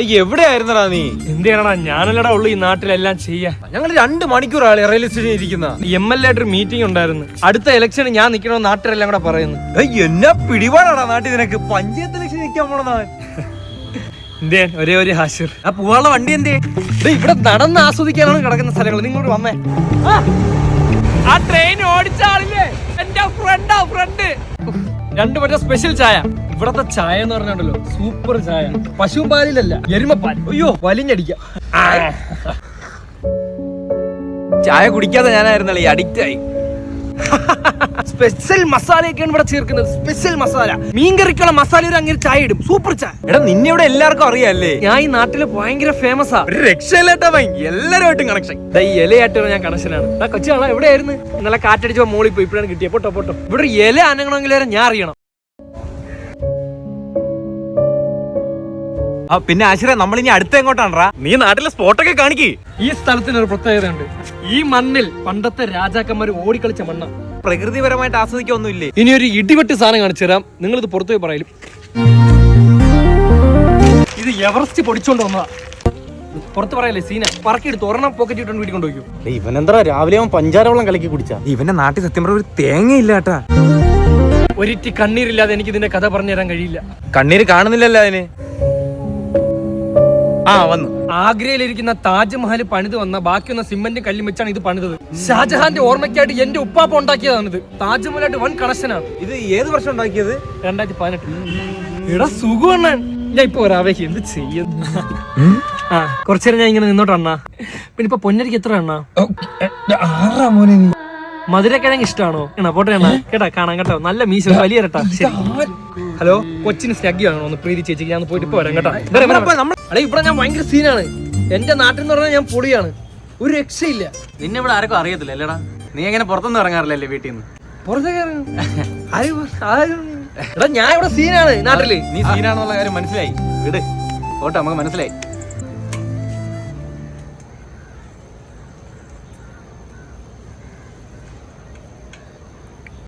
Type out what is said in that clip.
എവിടെയായിരുന്നടാ നീ? എന്ത് ചെയ്യണടാ ഞാനല്ലടാ ഉള്ളു ഈ നാട്ടിലെല്ലാം ചെയ്യാ. ഞങ്ങൾ രണ്ട് മണിക്കൂർ ആളെ റെയിൽവേ സ്റ്റേഷനിൽ ഇരിക്കുന്ന. എം എൽ എ ആയിട്ട് മീറ്റിംഗ് ഉണ്ടായിരുന്നു. അടുത്ത ഇലക്ഷന് ഞാൻ നിക്കണോ നാട്ടിലെല്ലാം കൂടെ പറയുന്നു. എന്നാ പിടിപാടാടാ നാട്ടിൽ നിനക്ക്. പഞ്ചായത്ത് ഇലക്ഷൻ നിൽക്കാൻ പോണതാ എന്തേ? ഒരേ ഒരു ഹാഷിർ. ആ പൂവാള വണ്ടി എന്തേ? ഇവിടെ നടന്ന് ആസ്വദിക്കാനാണ് കിടക്കുന്ന സ്ഥലങ്ങൾ നിങ്ങളോട് വന്നേ. ആ, ട്രെയിൻ ഓടിച്ച ആളില്ലേ? എന്റെ ഫ്രണ്ടാ ഫ്രണ്ട് രണ്ടു മറ്റേ സ്പെഷ്യൽ ചായ. ഇവിടത്തെ ചായ എന്ന് പറഞ്ഞാണ്ടല്ലോ സൂപ്പർ ചായ. പശു പാലിലല്ല എരുമപ്പാൽ. അയ്യോ വലിഞ്ഞടിക്കാം. ചായ കുടിക്കാതെ ഞാനായിരുന്നല്ലേ അഡിക്റ്റ് ആയി. സ്പെഷ്യൽ മസാലയൊക്കെയാണ് ഇവിടെ ചേർക്കുന്നത്. സ്പെഷ്യൽ മസാല. മീൻകറിക്കുള്ള മസാല ഒരു അങ്ങനെ ചായ ഇടും. സൂപ്പർ ചായ. എടാ നിന്നെ ഇവിടെ എല്ലാവർക്കും അറിയാല്ലേ? ഞാൻ ഈ നാട്ടിൽ ഭയങ്കര ഫേമസ് ആ. ഭയ എല്ലാരുമായിട്ടും കണക്ഷൻ ഈ ഇലയായിട്ട് ഞാൻ കണക്ഷനാണ് കൊച്ചാണോ എവിടെയായിരുന്നു? ഇന്നലെ കാറ്റടിച്ചോ മോളിൽ പോയി. ഇപ്പോഴാണ് കിട്ടിയ. പൊട്ടോ പൊട്ടോ. ഇവിടെ ഇല അനങ്ങണമെങ്കിൽ വരെ ഞാൻ അറിയണം. ആ പിന്നെ ആശ്രയ നമ്മളിനി അടുത്ത എങ്ങോട്ടാണ്ടാ നീ നാട്ടിലെ സ്പോട്ടൊക്കെ കാണിക്ക്. ഈ സ്ഥലത്തിന് ഒരു പ്രത്യേകതയുണ്ട്. ഈ മണ്ണിൽ പണ്ടത്തെ രാജാക്കന്മാർ ഓടിക്കളിച്ച മണ്ണ. പ്രകൃതിപരമായിട്ട് ആസ്വദിക്കൊന്നുമില്ലേ? ഇനി ഒരു ഇടിവെട്ട് സാധനം കാണിച്ചു തരാം. നിങ്ങൾ ഇത് പുറത്തു പോയി പറയലും. ഇത് എവറസ്റ്റ് പൊടിച്ചോണ്ട് വന്നതാ. പുറത്ത് പറയല്ലേ സീന? പറക്കിയെടുത്ത് ഒരെണ്ണം പോക്കറ്റ് ഇട്ടുകൊണ്ട് വീട്ടിൽ കൊണ്ടുപോയി ഇവനെന്താ രാവിലെ അവൻ പഞ്ചാരവെള്ളം കലക്കി കുടിച്ചാ? ഇവന്റെ നാട്ടിൽ സത്യം പറഞ്ഞ ഒരു തേങ്ങയില്ല കേട്ടാ. ഒരിറ്റി കണ്ണീരില്ലാതെ എനിക്ക് ഇതിന്റെ കഥ പറഞ്ഞു തരാൻ കഴിയില്ല. കണ്ണീര് കാണുന്നില്ലല്ലോ അതിന്. ആ വന്നു. ആഗ്രയിലിരിക്കുന്ന താജ്മഹൽ പണിത് വന്ന ബാക്കിയൊന്ന സിമന്റ് കല്ലും വെച്ചാണ് ഇത് പണിതത്. ഷാജഹാന്റെ ഓർമ്മയ്ക്കായിട്ട് എന്റെ ഉപ്പാപ്പ ഉണ്ടാക്കിയതാണ് ഇത് താജ്മഹലായിട്ട് വൺ കണക്ഷനാണ്. ഇത് ഏത് വർഷം ഉണ്ടാക്കിയത്? രണ്ടായിരത്തി പതിനെട്ട്. എടാ സുഖമാണ് ഞാൻ ഇപ്പൊ ഒരാവേശം എന്ത് ചെയ്യും? ആ കുറച്ചേരം ഞാൻ ഇങ്ങനെ നിന്നോട്ട് അണ്ണാ. പിന്നെ ഇപ്പൊ പൊന്നരിക്ക് എത്ര അണ്ണാ? മധുരക്കിഴങ്ങ് ഇഷ്ടമാണോ എണ്ണ പോട്ടെ അണ്ണാ. കേട്ടാ കാണാൻ കേട്ടോ. നല്ല മീശ വലിയ ശരി. ഹലോ കൊച്ചിന് സ്നഗ്ഗി വാങ്ങണോ. ഒന്ന് പ്രീതി ചേച്ചിക്ക് ഞാൻ പോയിട്ട് ഇപ്പൊ വരാം കേട്ടോ. അടേ ഇവിടെ ഞാൻ ഭയങ്കര സീനാണ്. എന്റെ നാട്ടിൽ നിന്ന് പറഞ്ഞാൽ ഞാൻ പൊളിയാണ്. ഒരു രക്ഷയില്ല. നിന്നെ ഇവിടെ ആർക്കും അറിയത്തില്ല അല്ലേടാ? നീ എങ്ങനെ പുറത്തൊന്നും ഇറങ്ങാറില്ലല്ലേ വീട്ടിൽ നിന്ന്? പുറത്തേക്ക് ഇറങ്ങ്. ആരും ആരും എടാ ഞാൻ ഇവിടെ സീനാണ് നാട്ടിൽ. നീ സീനാണെന്നുള്ള കാര്യം മനസ്സിലായി. വിട്. ഓട്ടെ നമുക്ക് മനസ്സിലായി.